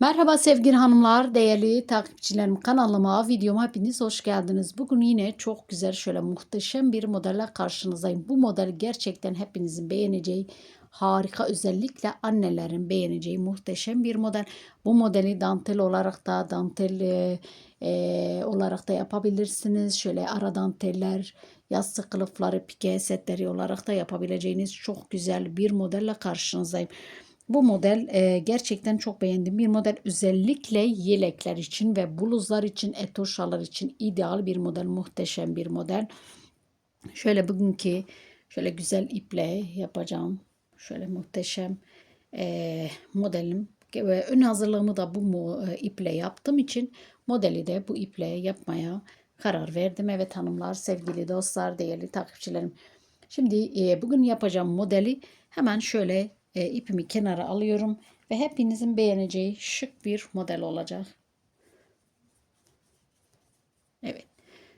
Merhaba sevgili hanımlar, değerli takipçilerim kanalıma, videoma hepiniz hoş geldiniz. Bugün yine çok güzel şöyle muhteşem bir modelle karşınızdayım. Bu model gerçekten hepinizin beğeneceği harika özellikle annelerin beğeneceği muhteşem bir model. Bu modeli dantel olarak da dantel e, e, olarak da yapabilirsiniz. Şöyle ara danteller, yastık kılıfları, pike setleri olarak da yapabileceğiniz çok güzel bir modelle karşınızdayım. Bu model e, gerçekten çok beğendim. Bir model özellikle yelekler için ve bluzlar için, etoşalar için ideal bir model. Muhteşem bir model. Şöyle bugünkü şöyle güzel iple yapacağım. Şöyle muhteşem e, modelim. Ve ön hazırlığımı da bu e, iple yaptığım için modeli de bu iple yapmaya karar verdim. Evet hanımlar, sevgili dostlar, değerli takipçilerim. Şimdi e, bugün yapacağım modeli hemen şöyle e, ipimi kenara alıyorum ve hepinizin beğeneceği şık bir model olacak. Evet.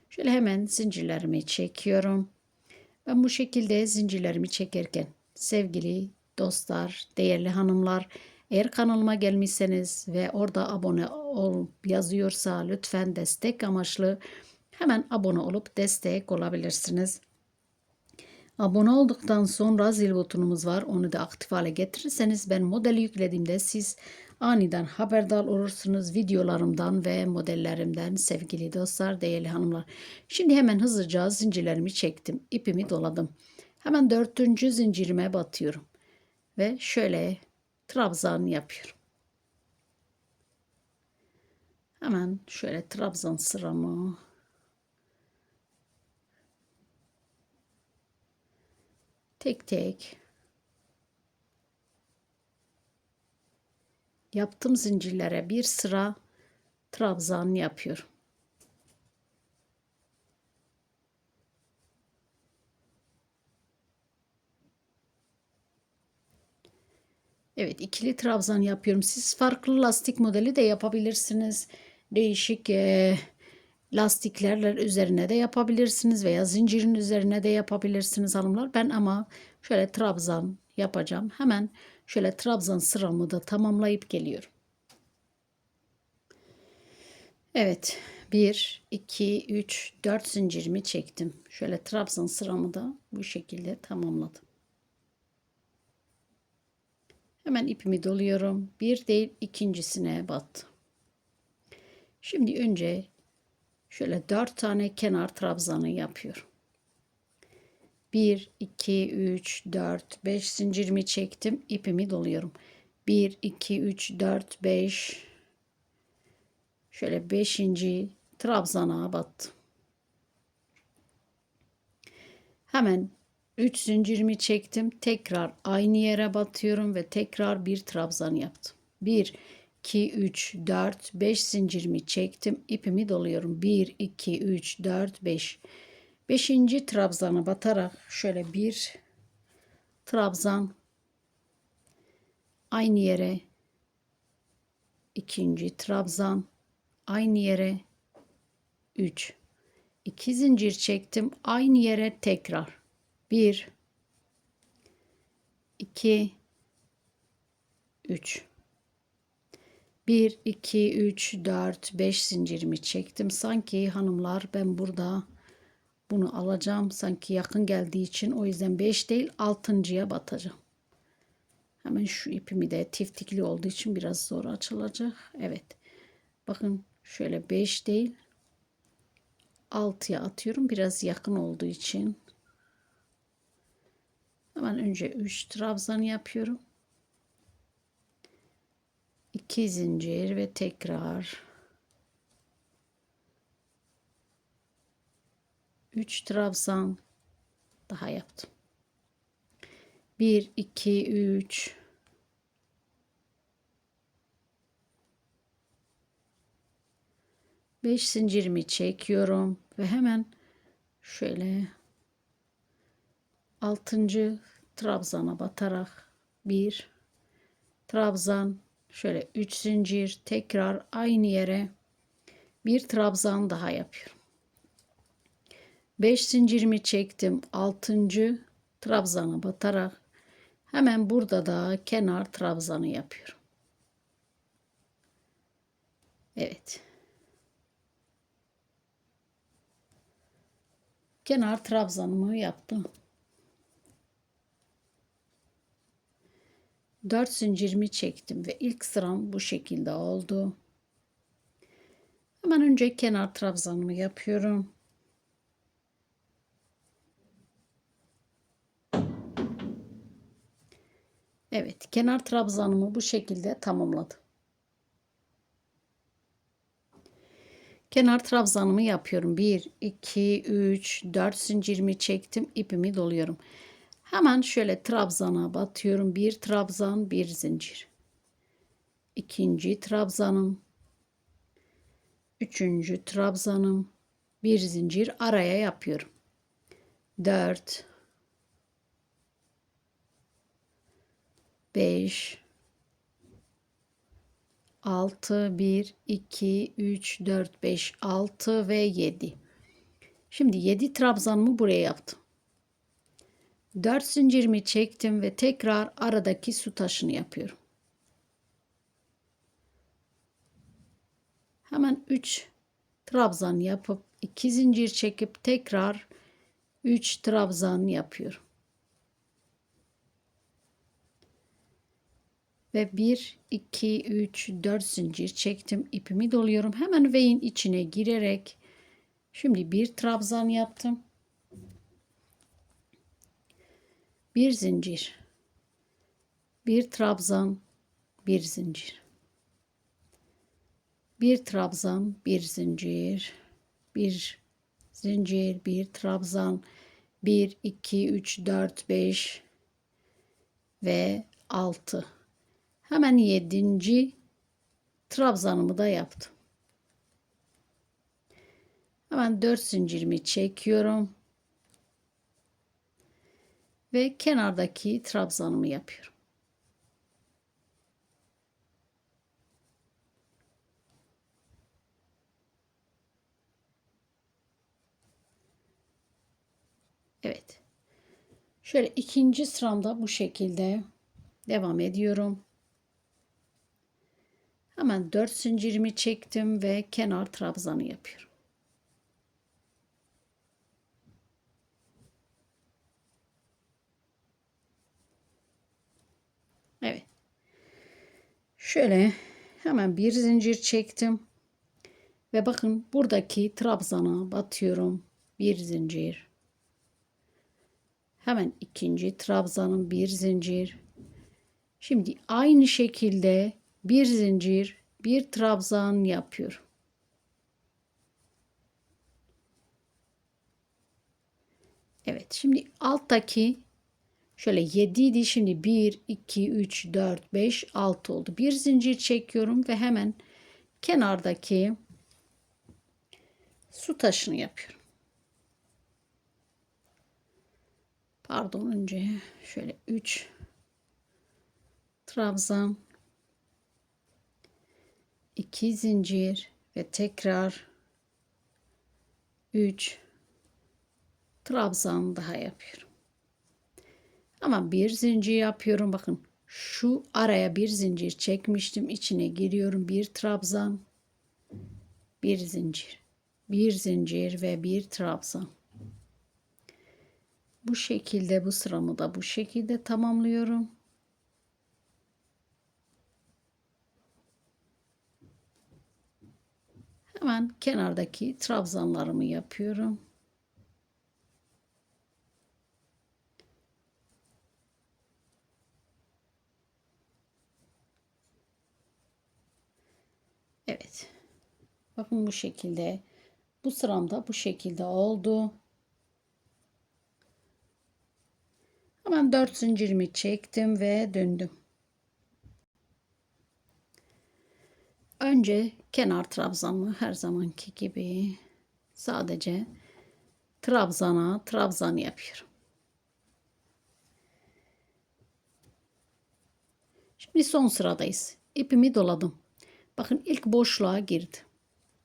Şöyle hemen zincirlerimi çekiyorum. Ben bu şekilde zincirlerimi çekerken sevgili dostlar, değerli hanımlar eğer kanalıma gelmişseniz ve orada abone ol yazıyorsa lütfen destek amaçlı hemen abone olup destek olabilirsiniz. Abone olduktan sonra zil butonumuz var. Onu da aktif hale getirirseniz ben modeli yüklediğimde siz aniden haberdar olursunuz videolarımdan ve modellerimden sevgili dostlar, değerli hanımlar. Şimdi hemen hızlıca zincirlerimi çektim. ipimi doladım. Hemen dördüncü zincirime batıyorum. Ve şöyle trabzan yapıyorum. Hemen şöyle trabzan sıramı tek tek yaptığım zincirlere bir sıra trabzan yapıyorum. Evet ikili trabzan yapıyorum. Siz farklı lastik modeli de yapabilirsiniz. Değişik e, lastiklerle üzerine de yapabilirsiniz veya zincirin üzerine de yapabilirsiniz hanımlar. Ben ama şöyle trabzan yapacağım. Hemen şöyle trabzan sıramı da tamamlayıp geliyorum. Evet 1, 2, 3, 4 zincirimi çektim. Şöyle trabzan sıramı da bu şekilde tamamladım. Hemen ipimi doluyorum. Bir değil ikincisine battım. Şimdi önce Şöyle dört tane kenar trabzanı yapıyorum. 1, 2, 3, 4, 5 zincirimi çektim. ipimi doluyorum. 1, 2, 3, 4, 5. Şöyle 5. trabzana battım. Hemen 3 zincirimi çektim. Tekrar aynı yere batıyorum ve tekrar bir trabzan yaptım. 1, 2, 3, 4, 5 zincirimi çektim. ipimi doluyorum. 1, 2, 3, 4, 5. 5. trabzana batarak şöyle bir trabzan aynı yere ikinci trabzan aynı yere 3 2 zincir çektim aynı yere tekrar 1 2 3 1, 2, 3, 4, 5 zincirimi çektim. Sanki hanımlar ben burada bunu alacağım. Sanki yakın geldiği için o yüzden 5 değil 6.ya batacağım. Hemen şu ipimi de tiftikli olduğu için biraz zor açılacak. Evet. Bakın şöyle 5 değil 6'ya atıyorum. Biraz yakın olduğu için. Hemen önce 3 trabzan yapıyorum. 2 zincir ve tekrar 3 trabzan daha yaptım. 1 2 3 5 zincirimi çekiyorum ve hemen şöyle 6. trabzana batarak bir trabzan Şöyle 3 zincir tekrar aynı yere bir trabzan daha yapıyorum. 5 zincirimi çektim. 6. trabzana batarak hemen burada da kenar trabzanı yapıyorum. Evet. Kenar trabzanımı yaptım. 4 zincirimi çektim ve ilk sıram bu şekilde oldu. Hemen önce kenar trabzanımı yapıyorum. Evet, kenar trabzanımı bu şekilde tamamladım. Kenar trabzanımı yapıyorum. 1, 2, 3, 4 zincirimi çektim. ipimi doluyorum. Hemen şöyle trabzana batıyorum. Bir trabzan, bir zincir. İkinci trabzanım. Üçüncü trabzanım. Bir zincir araya yapıyorum. Dört. Beş. 6, 1, 2, 3, 4, 5, 6 ve 7. Şimdi 7 trabzanımı buraya yaptım. 4 zincirimi çektim ve tekrar aradaki su taşını yapıyorum. Hemen 3 trabzan yapıp 2 zincir çekip tekrar 3 trabzan yapıyorum. ve 1 2 3 4 zincir çektim ipimi doluyorum hemen V'in içine girerek şimdi bir trabzan yaptım bir zincir. Bir trabzan bir zincir. Bir trabzan bir zincir. Bir zincir bir trabzan. 1 2 3 4 5 ve 6 Hemen yedinci trabzanımı da yaptım. Hemen dört zincirimi çekiyorum. Ve kenardaki trabzanımı yapıyorum. Evet. Şöyle ikinci sıramda bu şekilde devam ediyorum. Hemen 4 zincirimi çektim ve kenar trabzanı yapıyorum. Evet. Şöyle hemen bir zincir çektim. Ve bakın buradaki trabzana batıyorum. Bir zincir. Hemen ikinci trabzanın bir zincir. Şimdi aynı şekilde bir zincir, bir trabzan yapıyorum. Evet şimdi alttaki şöyle 7 idi şimdi 1 2 3 4 5 6 oldu. Bir zincir çekiyorum ve hemen kenardaki su taşını yapıyorum. Pardon önce şöyle 3 trabzan 2 zincir ve tekrar 3 trabzan daha yapıyorum. Ama bir zincir yapıyorum. Bakın şu araya bir zincir çekmiştim. içine giriyorum. Bir trabzan, bir zincir, bir zincir ve bir trabzan. Bu şekilde bu sıramı da bu şekilde tamamlıyorum. Hemen kenardaki trabzanlarımı yapıyorum. Evet. Bakın bu şekilde. Bu sıramda bu şekilde oldu. Hemen 4 zincirimi çektim ve döndüm. Önce kenar trabzanı her zamanki gibi sadece trabzana trabzan yapıyorum. Şimdi son sıradayız. İpimi doladım. Bakın ilk boşluğa girdi.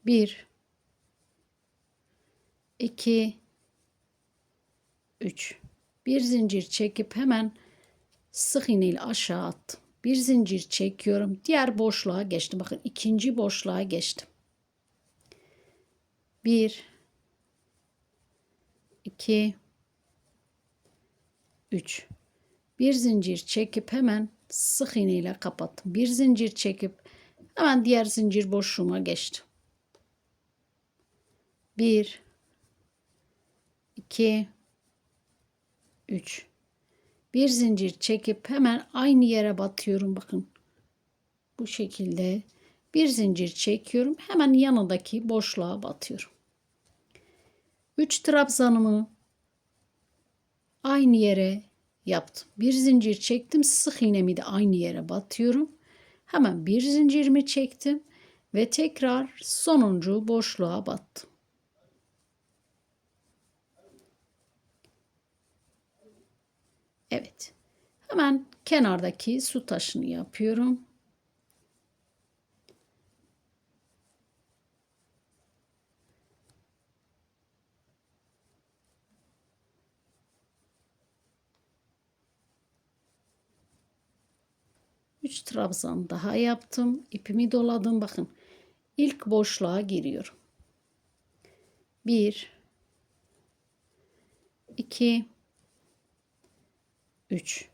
1 2 3 bir zincir çekip hemen sık iğne ile aşağı attım bir zincir çekiyorum. Diğer boşluğa geçtim. Bakın ikinci boşluğa geçtim. Bir, 2 3 bir zincir çekip hemen sık iğne ile kapattım. Bir zincir çekip hemen diğer zincir boşluğuma geçtim. 1 2 3 bir zincir çekip hemen aynı yere batıyorum bakın. Bu şekilde bir zincir çekiyorum. Hemen yanındaki boşluğa batıyorum. 3 trabzanımı aynı yere yaptım. Bir zincir çektim. Sık iğnemi de aynı yere batıyorum. Hemen bir zincirimi çektim ve tekrar sonuncu boşluğa battım. Evet. Hemen kenardaki su taşını yapıyorum. Üç trabzan daha yaptım. İpimi doladım. Bakın. İlk boşluğa giriyorum. Bir, iki, 3.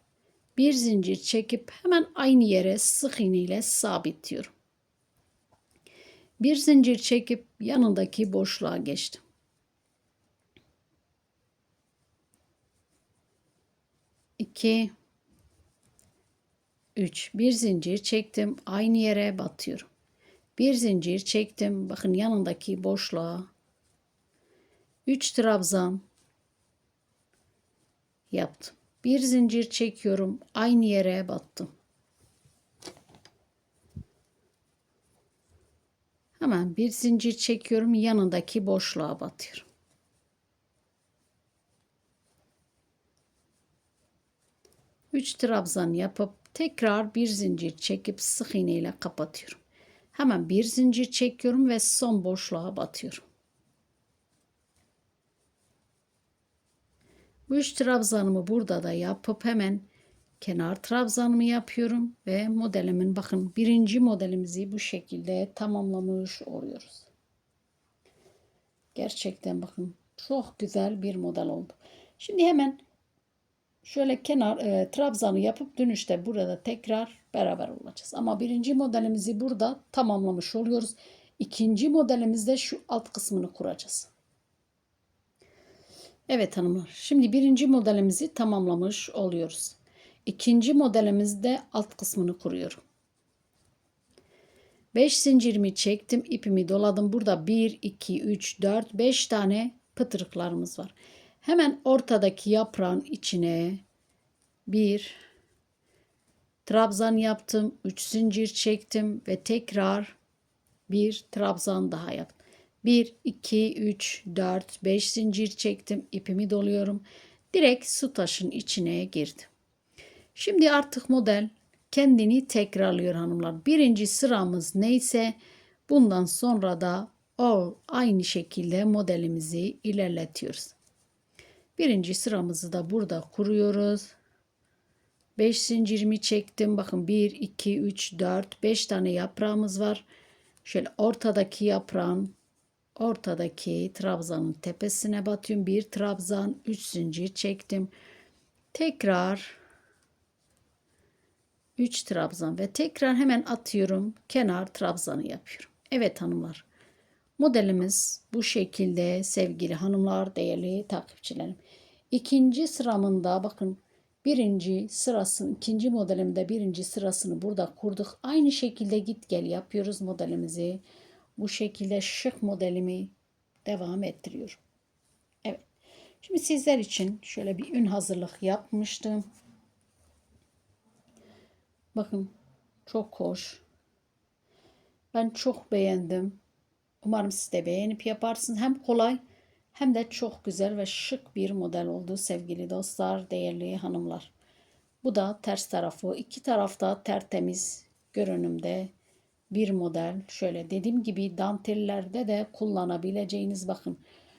Bir zincir çekip hemen aynı yere sık iğne ile sabitliyorum. Bir zincir çekip yanındaki boşluğa geçtim. İki, üç. Bir zincir çektim. Aynı yere batıyorum. Bir zincir çektim. Bakın yanındaki boşluğa. Üç trabzan yaptım. Bir zincir çekiyorum. Aynı yere battım. Hemen bir zincir çekiyorum. Yanındaki boşluğa batıyorum. Üç trabzan yapıp tekrar bir zincir çekip sık iğne ile kapatıyorum. Hemen bir zincir çekiyorum ve son boşluğa batıyorum. Bu üç trabzanımı burada da yapıp hemen kenar trabzanımı yapıyorum ve modelimin bakın birinci modelimizi bu şekilde tamamlamış oluyoruz. Gerçekten bakın çok güzel bir model oldu. Şimdi hemen şöyle kenar e, trabzanı yapıp dönüşte burada tekrar beraber olacağız. Ama birinci modelimizi burada tamamlamış oluyoruz. İkinci modelimizde şu alt kısmını kuracağız. Evet hanımlar. Şimdi birinci modelimizi tamamlamış oluyoruz. İkinci modelimizde alt kısmını kuruyorum. 5 zincirimi çektim. ipimi doladım. Burada 1, 2, 3, 4, 5 tane pıtırıklarımız var. Hemen ortadaki yaprağın içine bir trabzan yaptım. 3 zincir çektim ve tekrar bir trabzan daha yaptım. 1, 2, 3, 4, 5 zincir çektim. ipimi doluyorum. Direkt su taşın içine girdim. Şimdi artık model kendini tekrarlıyor hanımlar. Birinci sıramız neyse bundan sonra da o aynı şekilde modelimizi ilerletiyoruz. Birinci sıramızı da burada kuruyoruz. 5 zincirimi çektim. Bakın 1, 2, 3, 4, 5 tane yaprağımız var. Şöyle ortadaki yaprağın ortadaki trabzanın tepesine batıyorum. Bir trabzan, üç zincir çektim. Tekrar 3 trabzan ve tekrar hemen atıyorum. Kenar trabzanı yapıyorum. Evet hanımlar. Modelimiz bu şekilde sevgili hanımlar, değerli takipçilerim. İkinci sıramında bakın birinci sırasını, ikinci modelimde birinci sırasını burada kurduk. Aynı şekilde git gel yapıyoruz modelimizi bu şekilde şık modelimi devam ettiriyorum. Evet. Şimdi sizler için şöyle bir ün hazırlık yapmıştım. Bakın çok hoş. Ben çok beğendim. Umarım siz de beğenip yaparsınız. Hem kolay hem de çok güzel ve şık bir model oldu sevgili dostlar, değerli hanımlar. Bu da ters tarafı. İki tarafta tertemiz görünümde bir model. Şöyle dediğim gibi dantellerde de kullanabileceğiniz bakın.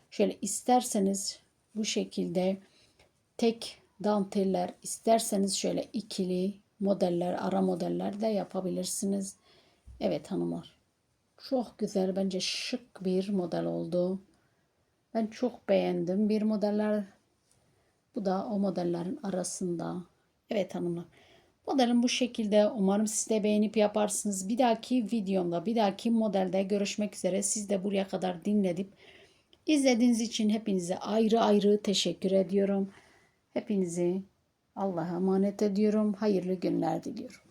Şöyle isterseniz bu şekilde tek danteller isterseniz şöyle ikili modeller, ara modeller de yapabilirsiniz. Evet hanımlar. Çok güzel bence şık bir model oldu. Ben çok beğendim. Bir modeller bu da o modellerin arasında. Evet hanımlar. Modelim bu şekilde. Umarım siz de beğenip yaparsınız. Bir dahaki videomda, bir dahaki modelde görüşmek üzere. Siz de buraya kadar dinledip izlediğiniz için hepinize ayrı ayrı teşekkür ediyorum. Hepinizi Allah'a emanet ediyorum. Hayırlı günler diliyorum.